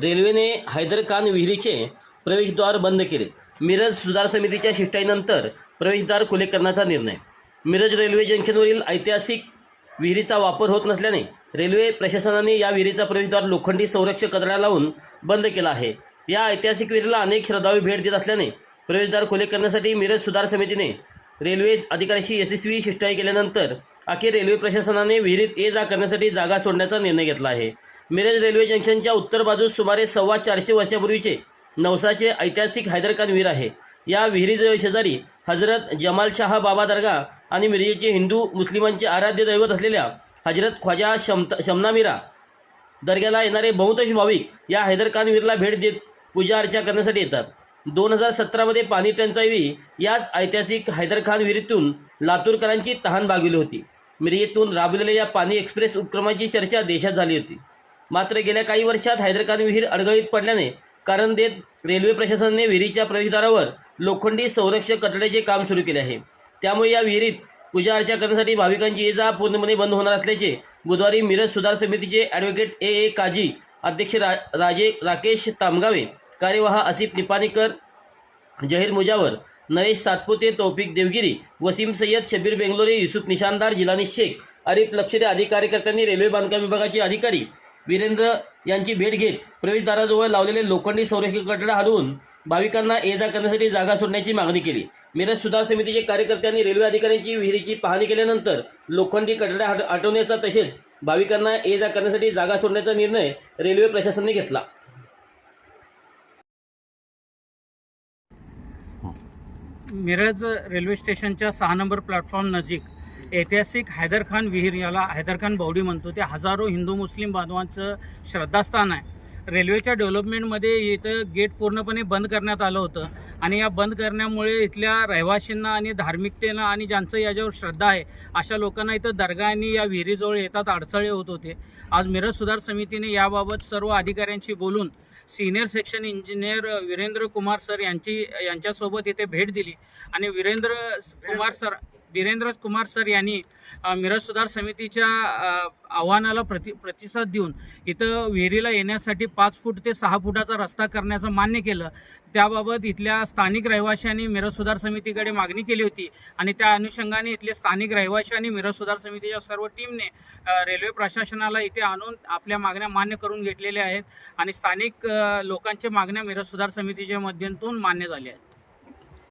रेल्वेने हैदर खान विहिरीचे प्रवेशद्वार बंद केले. मिरज सुधार समितीच्या शिष्टाईनंतर प्रवेशद्वार खुले करण्याचा निर्णय. मिरज रेल्वे जंक्शनवरील ऐतिहासिक विहिरीचा वापर होत नसल्याने रेल्वे प्रशासनाने या विहिरीचा प्रवेशद्वार लोखंडी संरक्षक कचरा लावून बंद केला आहे. या ऐतिहासिक विहिरीला अनेक श्रद्धाळू भेट देत असल्याने प्रवेशद्वार खुले करण्यासाठी मिरज सुधार समितीने रेल्वे अधिकाऱ्याशी यशस्वी शिष्टाई केल्यानंतर अखेर रेल्वे प्रशासनाने विहिरीत ये जा करण्यासाठी जागा सोडण्याचा निर्णय घेतला आहे. मिरज रेल्वे जंक्शनच्या उत्तर बाजूस सुमारे सव्वा चारशे वर्षापूर्वीचे नवसाचे ऐतिहासिक हैदरखान विहीर आहे. या विहिरीजवळ शेजारी हजरत जमाल शाह बाबा दर्गा आणि मिरजेचे हिंदू मुस्लिमांचे आराध्य दैवत असलेल्या हजरत ख्वाजा शमत शमनामिरा दर्ग्याला येणारे बहुतांश भाविक या हैदरखान विहीरला भेट देत पूजा अर्चा करण्यासाठी येतात. दोन हजार सतरामध्ये पाणी टंचाई याच ऐतिहासिक हैदरखान विहिरीतून लातूरकरांची तहान भागवली होती. मिरजेतून राबवलेल्या या पाणी एक्सप्रेस उपक्रमाची चर्चा देशात झाली होती. मात्र गेल्या काही वर्षात हैदरखान विहीर अडगळीत पडल्याने कारण देत रेल्वे प्रशासनाने विहिरीच्या प्रवेशद्वारावर लोखंडी संरक्षक कटड्याचे काम सुरू केले आहे. त्यामुळे या विहिरीत पूजा अर्चा करण्यासाठी भाविकांची ये जा पूर्णपणे बंद होणार असल्याचे बुधवारी मिरज सुधार समितीचे ॲडव्होकेट ए ए काजी अध्यक्ष रा राजे राकेश तामगावे कार्यवाह आसिफ निपाणीकर जहीर मुजावर नरेश सातपुते तौफिक देवगिरी वसीम सय्यद शबीर बेंगलोरे युसुफ निशानदार जिलानी शेख अरिफ लक्षरे आदी कार्यकर्त्यांनी रेल्वे बांधकाम विभागाचे अधिकारी वीरेंद्र यांची भेट घेत प्रवेशद्वाराजवळ लावलेले लोखंडी संरक्षक कठडा हलवून भाविकांना ये जा करण्यासाठी जागा सोडण्याची मागणी केली. मिरज सुधार समितीचे कार्यकर्त्यांनी रेल्वे अधिकाऱ्यांची विहिरीची पाहणी केल्यानंतर लोखंडी कटडा हट हटवण्याचा तसेच भाविकांना ये जा करण्यासाठी जागा सोडण्याचा निर्णय रेल्वे प्रशासनाने घेतला. मिरज रेल्वे स्टेशनच्या सहा नंबर प्लॅटफॉर्म नजीक ऐतिहासिक हैदर खान विहीर याला हैदर खान बावडी म्हणतो. ते हजारो हिंदू मुस्लिम बांधवांचं श्रद्धास्थान आहे. रेल्वेच्या डेव्हलपमेंटमध्ये इथं गेट पूर्णपणे बंद करण्यात आलं होतं. आणि या बंद करण्यामुळे इथल्या रहिवाशींना आणि धार्मिकतेनं आणि ज्यांचं याच्यावर श्रद्धा आहे अशा लोकांना इथं दर्गा आणि या विहिरीजवळ येतात अडथळे होत होते. आज मिरज सुधार समितीने याबाबत सर्व अधिकाऱ्यांशी बोलून senior section engineer Virendra Kumar sir यांची यांच्यासोबत इथे भेट दिली. आणि वीरेंद्र कुमार सर वीरेंद्र कुमार सर यांनी मिरज सुधार समितीच्या आव्हानाला प्रति प्रतिसाद देऊन इथं विहिरीला येण्यासाठी पाच फूट ते सहा फुटाचा रस्ता करण्याचं मान्य केलं. त्याबाबत इथल्या स्थानिक रहिवाशांनी मिरज सुधार समितीकडे मागणी केली होती आणि त्या अनुषंगाने इथले स्थानिक रहिवाशी आणि मिरज सुधार समितीच्या सर्व टीमने रेल्वे प्रशासनाला इथे आणून आपल्या मागण्या मान्य करून घेतलेल्या आहेत आणि स्थानिक लोकांच्या मागण्या मिरज सुधार समितीच्या माध्यमातून मान्य झाल्या आहेत.